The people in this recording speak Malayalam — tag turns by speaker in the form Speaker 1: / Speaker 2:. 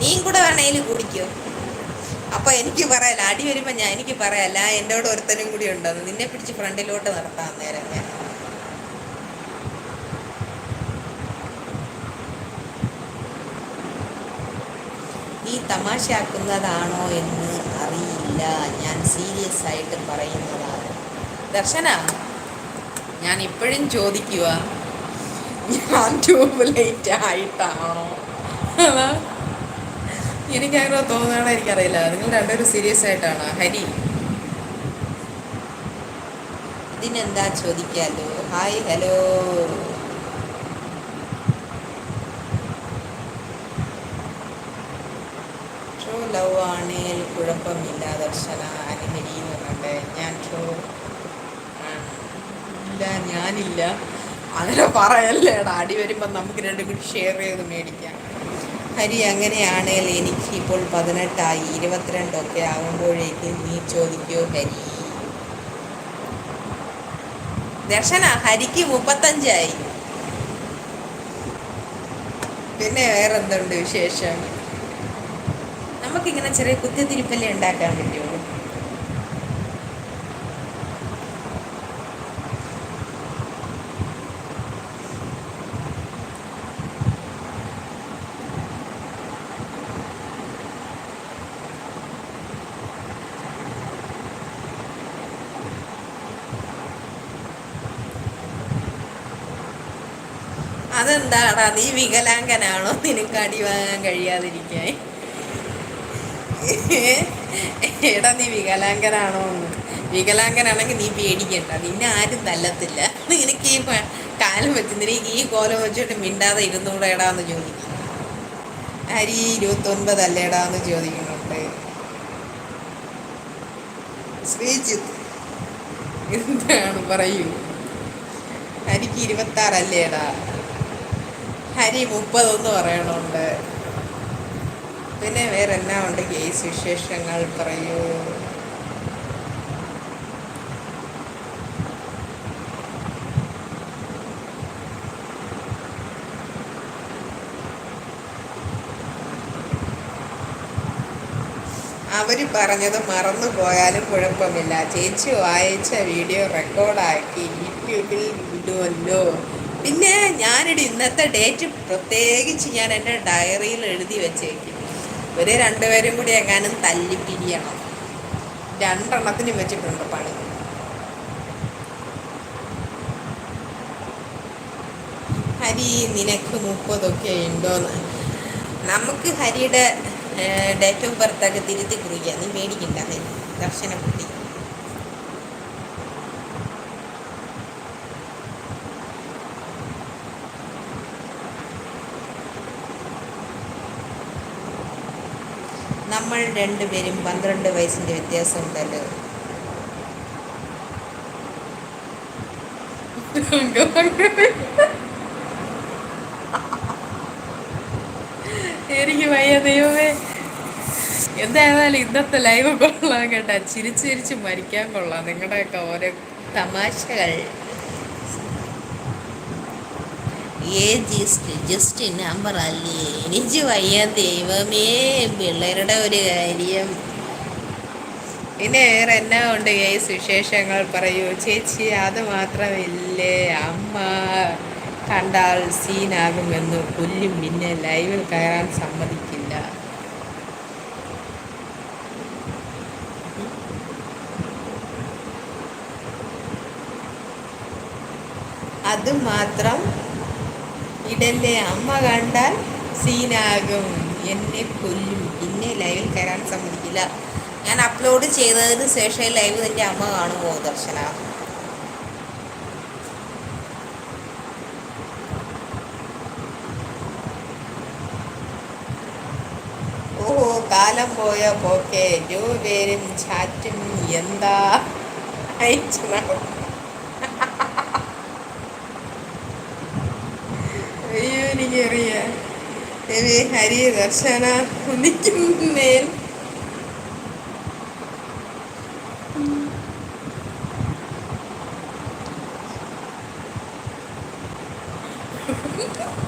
Speaker 1: നീയും കൂടെ വേണേലും കുടിക്കോ? അപ്പൊ എനിക്ക് പറയാല അടി വരുമ്പോ ഞാൻ എനിക്ക് പറയാല എന്റെ കൂടെ ഒരുത്തനും കൂടി ഉണ്ടോ. നിന്നെ പിടിച്ച് ഫ്രണ്ടിലോട്ട് നടത്താൻ നേരം ഞാൻ. നീ തമാശയാക്കുന്നതാണോ എന്ന് അറിയില്ല. ഞാൻ സീരിയസ് ആയിട്ട് പറയുന്നതാണ്. ദർശന ഞാൻ ഇപ്പോഴും ചോദിക്കുക ഞാൻ ട്യൂബ് ലൈറ്റ് ആയിട്ടാണോ? എനിക്കങ്ങനെ തോന്നുകയാണോ എനിക്കറിയില്ല. നിങ്ങൾ രണ്ടുപേരും സീരിയസ് ആയിട്ടാണോ? ഹരി. ഇതിനെന്താ ചോദിക്കാലോ? ഹായ് ഹലോ ട്രൂ ലവ് ആണേൽ കുഴപ്പമില്ല ദർശന അനുഹരി എന്ന് പറഞ്ഞിട്ട്. ഞാൻ ട്രൂ ഇല്ല ഞാനില്ല. അങ്ങനെ പറയല്ലേടാ. അടി വരുമ്പോൾ നമുക്ക് രണ്ടും കൂടി ഷെയർ ചെയ്ത് മേടിക്കാം. ഹരി അങ്ങനെയാണേൽ എനിക്ക് ഇപ്പോൾ പതിനെട്ടായി ഇരുപത്തിരണ്ടൊക്കെ ആകുമ്പോഴേക്ക് നീ ചോദിക്കൂ ഹരി. ദർശന ഹരിക്ക് മുപ്പത്തഞ്ചായി. പിന്നെ വേറെന്തുണ്ട് വിശേഷം? നമുക്കിങ്ങനെ ചെറിയ കുത്തിത്തിരിപ്പല്ലേ ഉണ്ടാക്കാൻ പറ്റുള്ളൂ. അതെന്താടാ നീ വികലാംഗനാണോ? നിനക്ക് അടി വാങ്ങാൻ കഴിയാതിരിക്കാൻ. എടാ നീ വികലാംഗനാണോ? എന്ന് വികലാംഗനാണെങ്കിൽ നീ പേടിക്കണ്ട. നിന്നെ ആരും തല്ലത്തില്ല. നിനക്ക് ഈ കാലം വെച്ച് നിനക്ക് ഈ കോലം വെച്ചിട്ട് മിണ്ടാതെ ഇരുന്നൂടെ എടാന്ന് ചോദിക്കും അരി ഇരുപത്തൊൻപത് അല്ലേടാന്ന് ചോദിക്കുന്നുണ്ട്. ശ്രീജിത്ത് എന്താണ് പറയൂ? ഹരിക്ക് ഇരുപത്തി ആറല്ലേടാ ഹരി മുപ്പതൊന്ന് പറയണുണ്ട്. പിന്നെ വേറെ എന്നാ ഉണ്ട്? കേസ് വിശേഷങ്ങൾ പറയൂ. അവർ പറഞ്ഞത് മറന്നു പോയാലും കുഴപ്പമില്ല. ചേച്ചി വായിച്ച വീഡിയോ റെക്കോർഡാക്കി യൂട്യൂബിൽ ഇടുമല്ലോ പിന്നെ ഞാനിട് ഇന്നത്തെ ഡേറ്റ് പ്രത്യേകിച്ച് ഞാൻ എന്റെ ഡയറിയിൽ എഴുതി വെച്ചേക്കും. ഒരു രണ്ടുപേരും കൂടി എങ്ങാനും തല്ലി പിരിയണം രണ്ടെണ്ണത്തിന് വെച്ചിട്ടുണ്ട് പണി. ഹരി നിനക്ക് മുപ്പതൊക്കെ ഉണ്ടോന്ന്? നമുക്ക് ഹരിയുടെ ഡേറ്റ് ഓഫ് ബർത്ത് ഒക്കെ തിരുത്തി കുറിക്കുക നീ മേടിക്കണ്ട ഹരി ദർശന കുട്ടി നമ്മൾ രണ്ടുപേരും പന്ത്രണ്ട് വയസ്സിന്റെ വ്യത്യാസം ഉണ്ടല്ലോ എനിക്ക് വയ്യ ദൈവമേ. എന്തായാലും ഇന്നത്തെ ലൈവ് കൊള്ളാം കേട്ടാ. ചിരിച്ചു ചിരിച്ച് മരിക്കാൻ കൊള്ളാം നിങ്ങളുടെയൊക്കെ ഓരോ തമാശകൾ. ജസ്റ്റ് ജസ്റ്റ് നമ്പർ അല്ലേ? എനിക്ക് വയ്യ ദൈവമേ പിള്ളേരുടെ ഒരു കാര്യം. പിന്നെ വേറെ എന്നാ ഉണ്ട് കേസ് വിശേഷങ്ങൾ പറയൂ? ചേച്ചി അത് മാത്രമില്ലേ? അമ്മ കണ്ടാൽ സീനാകുമെന്ന് കൊല്ലും പിന്നെ ലൈവിൽ കയറാൻ സമ്മതിക്കില്ല. അത് മാത്രം ഇടല്ലേ അമ്മ കണ്ടാൽ സീനാകും. എന്നെ കൊല്ലും. പിന്നെ ലൈവിൽ കയറാൻ സമ്മതിക്കില്ല. ഞാൻ അപ്ലോഡ് ചെയ്തതിന് ശേഷം ലൈവ് എന്റെ അമ്മ കാണുമോ ദർശന? ഓഹോ കാലം പോയ പോക്കെ. പേരും ചാറ്റും എന്താ? അയച്ചു വണ്ടി കയറിയ ദേവി ഹരി ദർശന ഉദിക്കും മേൽ Thank you.